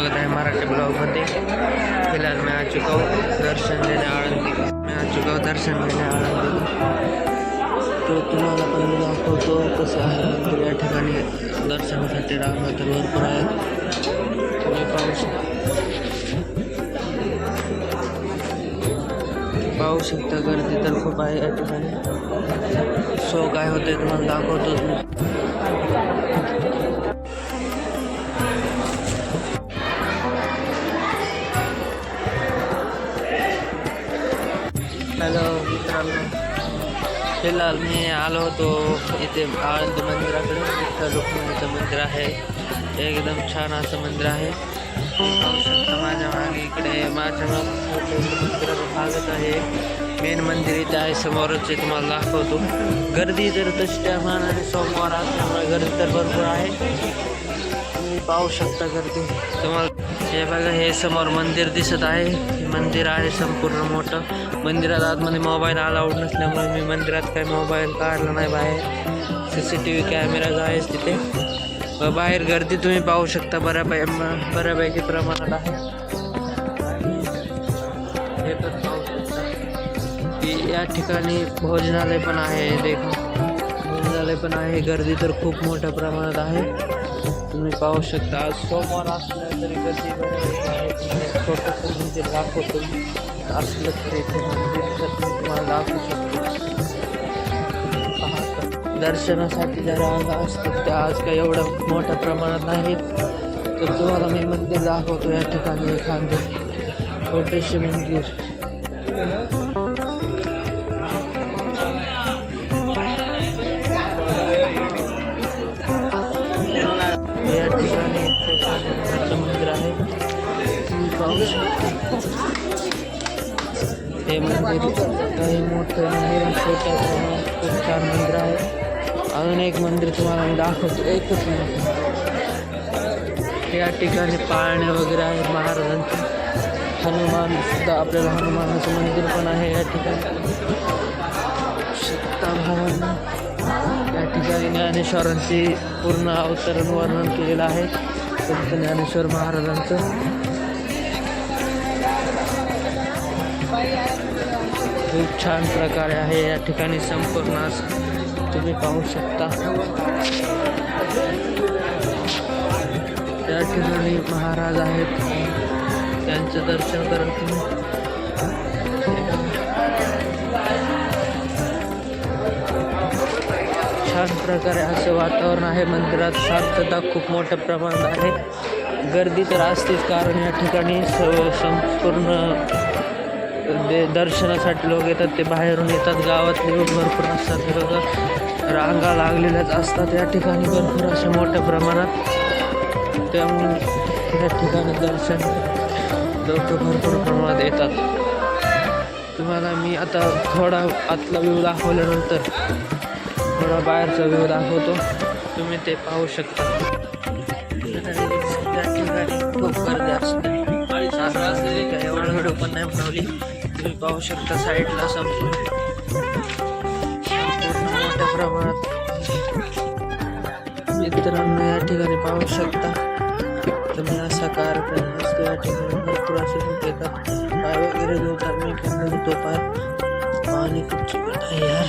स्वागत आहे मराठी ब्लॉगमध्ये फ़िलहाल मैं आ चुका हूँ दर्शन लेने आळंदी मैं आ चुका हूँ दर्शन देने आळंदी तो तुम्हाला पण मी दाखवतो कसं आहे मंदिर या ठिकाणी दर्शनासाठी तर भरपूर आहेत तुम्ही पाहू शकता पाहू शकता गर्दी तर खूप आहे या ठिकाणी सो काय होते तुम्हाला दाखवतोच हॅलो मित्रांनो. फिलहाल मी आलो होतो इथे आळंद मंदिराकडे. इथं रुक्मिणीचं मंदिर आहे. एकदम छान असं मंदिर आहे. माझ्या मागे इकडे माझ्या मंदिराचं भागत आहे. मेन मंदिर इथे आहे समोरच तुम्हाला दाखवतो. गर्दी तर तशी त्या मानाने सोमवार असल्यामुळे गर्दी तर भरपूर आहे. तुम्ही पाहू शकता गर्दी. तुम्हाला हे बघा हे समोर मंदिर दिसत आहे. हे मंदिर आहे संपूर्ण मोठं. मंदिरात आतमध्ये मोबाईल अलाउड नसल्यामुळे मी मंदिरात काही मोबाईल काढला नाही बाहेर. C C T V camera आहेच तिथे. व बाहेर गर्दी तुम्ही पाहू शकता बऱ्यापै बऱ्यापैकी प्रमाणात आहे. हे पण पाहू शकता. की या ठिकाणी भोजनालय पण आहे देखा भोजनालय पण आहे. गर्दी तर खूप मोठ्या प्रमाणात आहे. तुम्ही पाहू शकता. आज सोमवार तरी गर्दी छोटंसं मंदिर दाखवतो तरी तुम्हाला दाखवू असतात त्या आज काही एवढ्या मोठ्या प्रमाणात नाहीत तर तुम्हाला मी मंदिर दाखवतो या ठिकाणी एखादे. छोटेसे मंदिर. या ठिकाणी छोटं मंदिर आहे. पाहू हे मंदिर काही मोठं मंदिर छोटं खूप छान मंदिर आहे. अजून एक मंदिर तुम्हाला मी दाखवतो. एकच मंदिर या ठिकाणी पाळणे वगैरे आहेत महाराजांचे. हनुमान सुद्धा आपल्याला हनुमानाचं मंदिर पण आहे या ठिकाणी. भवन या ठिकाणी ज्ञानेश्वरांची पूर्ण अवतरण वर्णन केलेलं आहे. संत ज्ञानेश्वर महाराजांचं. खूप छान प्रकारे आहे. या ठिकाणी संपूर्ण तुम्ही पाहू शकता. त्या ठिकाणी महाराज आहेत. त्यांचं दर्शन करा छान प्रकारे असं वातावरण आहे. मंदिरात शांतता खूप मोठ्या प्रमाणात आहे. गर्दी तर असतेच कारण या ठिकाणी स संपूर्ण जे दर्शनासाठी लोक येतात. ते बाहेरून येतात. गावातले लोक भरपूर असतात. लोक रांगा लागलेल्याच असतात या ठिकाणी भरपूर अशा मोठ्या प्रमाणात. त्यामुळे या ठिकाणी दर्शन लोक भरपूर प्रमाणात येतात. तुम्हाला मी आता थोडा आतला व्ह्यू दाखवल्यानंतर थोडा बाहेरचा व्ह्यू दाखवतो. तुम्ही ते पाहू शकता. त्या ठिकाणी खूप गर्दी असते सात वाजलेली काय एवढं व्हिडिओ पण नाही बनवली. तुम्ही पाहू शकता साईडला संपूर्ण. मोठ्या प्रमाणात. मित्रांनो या ठिकाणी पाहू शकता. तुम्ही असा कार्यक्रम असतो या ठिकाणी भरपूर असे लोक येतात. पाय वगैरे धुतात मी पण धुतो पाय पाणी खूप चिकट आहे यार.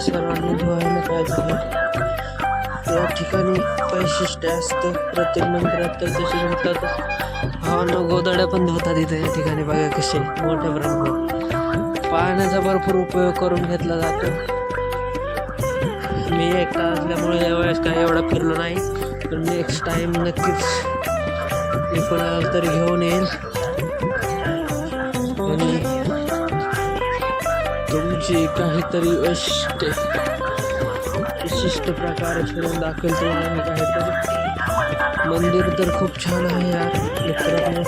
सर्वांनी धुवायला पाहिजे. या ठिकाणी वैशिष्ट्य असतं. प्रत्येक मंदिरात तर तसे धुतात भावांना गोदड्या पण धुतात इथं या ठिकाणी बघा कसे मोठ्या प्रमाणात. पाण्याचा भरपूर उपयोग करून घेतला जातो. मी एकटा असल्यामुळे यावेळेस काही एवढा फिरलो नाही पण नेक्स्ट टाईम नक्कीच मी कोणाला तरी घेऊन येईल आणि तुमची काहीतरी वैशिष्ट्य विशिष्ट प्रकारे फिरून दाखवेल तुम्हाला मी काहीतरी. मंदिर तर खूप छान आहे यार मित्रांनो.